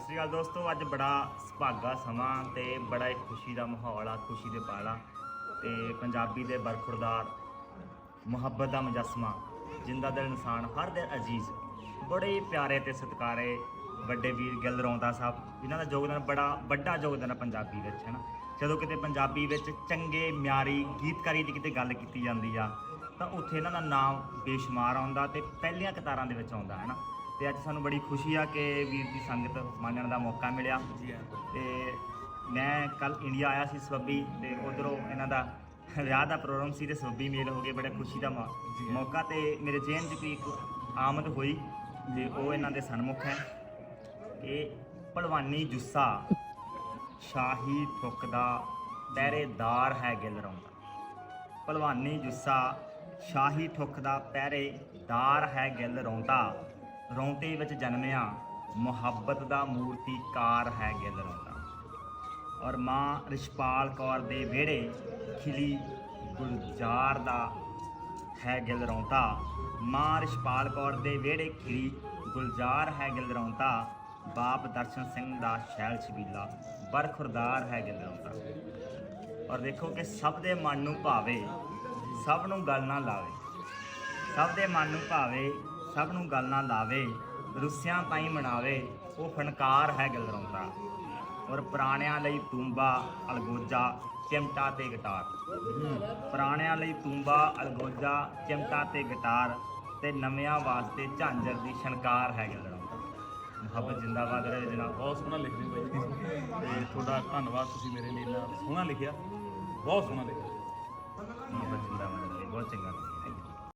ਸਤਿ ਸ਼੍ਰੀ ਅਕਾਲ ਦੋਸਤੋ, ਅੱਜ ਬੜਾ ਸੁਭਾਗਾ ਸਮਾਂ ਤੇ ਬੜਾ ਹੀ ਖੁਸ਼ੀ ਦਾ ਮਾਹੌਲ ਆ, ਖੁਸ਼ੀ ਦੇ ਪਲ ਆ ਤੇ ਪੰਜਾਬੀ ਦੇ ਬਰਖੁਰਦਾਰ ਮੁਹੱਬਤ ਦਾ ਮੁਜੱਸਮਾ, ਜਿੰਦਾ ਦਿਲ ਇਨਸਾਨ, ਹਰ ਦਿਲ ਅਜ਼ੀਜ਼, ਬੜੇ ਹੀ ਪਿਆਰੇ ਤੇ ਸਤਿਕਾਰੇ ਵੱਡੇ ਵੀਰ ਗਿੱਲ ਰੌਂਦਾ ਸਾਹਿਬ, ਇਹਨਾਂ ਦਾ ਯੋਗਦਾਨ ਬੜਾ ਵੱਡਾ ਯੋਗਦਾਨ ਆ ਪੰਜਾਬੀ ਵਿੱਚ ਹੈ ਨਾ ਜਦੋਂ ਕਿਤੇ ਪੰਜਾਬੀ ਵਿੱਚ ਚੰਗੇ, ਮਿਆਰੀ ਗੀਤਕਾਰੀ ਦੀ ਕਿਤੇ ਗੱਲ ਕੀਤੀ ਜਾਂਦੀ ਆ, ਤਾਂ ਉੱਥੇ ਇਹਨਾਂ ਦਾ ਨਾਮ ਬੇਸ਼ੁਮਾਰ ਆਉਂਦਾ ਤੇ ਪਹਿਲੀਆਂ ਕਤਾਰਾਂ ਦੇ ਵਿੱਚ ਆਉਂਦਾ ਹੈ ਨਾ ਤੇ ਅੱਜ ਸਾਨੂੰ ਬੜੀ ਖੁਸ਼ੀ ਆ ਕਿ ਵੀਰ ਦੀ ਸੰਗਤ ਮੰਨਣ ਦਾ ਮੌਕਾ ਮਿਲਿਆ। ਤੇ ਮੈਂ ਕੱਲ ਇੰਡੀਆ ਆਇਆ ਸੀ ਸਬੱਬੀ ਤੇ ਉਧਰੋਂ ਇਹਨਾਂ ਦਾ ਵਿਆਹ ਦਾ ਪ੍ਰੋਗਰਾਮ ਸੀ ਤੇ ਸਬੱਬੀ ਮੇਲ ਹੋ ਗਏ ਬੜੇ ਖੁਸ਼ੀ ਦਾ। ਮੌਕਾ ਤੇ ਮੇਰੇ ਜੇਨ 'ਚ ਵੀ ਇੱਕ ਆਮਦ ਹੋਈ ਤੇ ਉਹ ਇਹਨਾਂ ਦੇ ਸਨਮੁਖ ਹੈ ਇਹ ਭਲਵਾਨੀ ਜੁੱਸਾ ਸ਼ਾਹੀ ਠੁੱਕ ਦਾ ਪਹਿਰੇਦਾਰ ਹੈ ਗਿੱਲ ਰੌਂਦਾ। ਭਲਵਾਨੀ ਜੁੱਸਾ ਸ਼ਾਹੀ ਠੁੱਕ ਦਾ ਪਹਿਰੇਦਾਰ ਹੈ ਗਿੱਲ ਰੌਂਦਾ। ਰੌਂਤੇ ਵਿੱਚ ਜਨਮਿਆ ਮੁਹੱਬਤ ਦਾ ਮੂਰਤੀਕਾਰ ਹੈ ਗਿੱਲ ਰੌਂਦਾ ਔਰ ਮਾਂ ਰਿਸ਼ਪਾਲ ਕੌਰ ਦੇ ਵਿਹੜੇ ਖਿਲੀ ਗੁਲਜ਼ਾਰ ਦਾ ਹੈ ਗਿੱਲ ਰੌਂਤਾ ਮਾਂ ਰਿਸ਼ਪਾਲ ਕੌਰ ਦੇ ਵਿਹੜੇ ਖਿਲੀ ਗੁਲਜ਼ਾਰ ਹੈ ਗਿੱਲ ਰੌਂਤਾ ਬਾਪ ਦਰਸ਼ਨ ਸਿੰਘ ਦਾ ਸ਼ੈਲ ਛਬੀਲਾ ਬਰਖੁਰਦਾਰ ਹੈ ਗਿੱਲ ਰੌਂਤਾ ਔਰ ਦੇਖੋ ਕਿ ਸਭ ਦੇ ਮਨ ਨੂੰ ਭਾਵੇ, ਸਭ ਨੂੰ ਗੱਲ ਨਾ ਲਾਵੇ। ਸਭ ਦੇ ਮਨ ਨੂੰ ਭਾਵੇ ਸਭ ਨੂੰ ਗੱਲ ਨਾ ਲਾਵੇ ਰੁੱਸਿਆਂ ਤਾਈ ਮਨਾਵੇ ਉਹ ਫਨਕਾਰ ਹੈ ਗਿੱਲ ਰੌਂਤਾ ਔਰ ਪੁਰਾਣਿਆਂ ਲਈ ਤੂੰਬਾ ਅਲਗੋਜਾ ਚਿਮਟਾ ਤੇ ਗਿਟਾਰ। ਪੁਰਾਣਿਆਂ ਲਈ ਤੂੰਬਾ ਅਲਗੋਜਾ ਚਿਮਟਾ ਤੇ ਗਿਟਾਰ ਤੇ ਨਵਿਆਂ ਵਾਸਤੇ ਝਾਂਜਰ ਦੀ ਸ਼ਨਕਾਰ ਹੈ ਗਿੱਲ ਰੌਂਤਾ ਮੁਹੱਬਤ ਜਿੰਦਾਬਾਦ ਰਹੇ ਜਨਾਬ। ਬਹੁਤ ਸੋਹਣਾ ਲਿਖਦੇ ਬਾਈ ਤੇ ਤੁਹਾਡਾ ਧੰਨਵਾਦ ਤੁਸੀਂ ਮੇਰੇ ਲਈ ਇੰਨਾ ਸੋਹਣਾ ਲਿਖਿਆ। ਬਹੁਤ ਸੋਹਣਾ ਲਿਖਿਆ। ਮੁਹੱਬਤ ਜਿੰਦਾਬਾਦ ਬਹੁਤ ਚੰਗਾ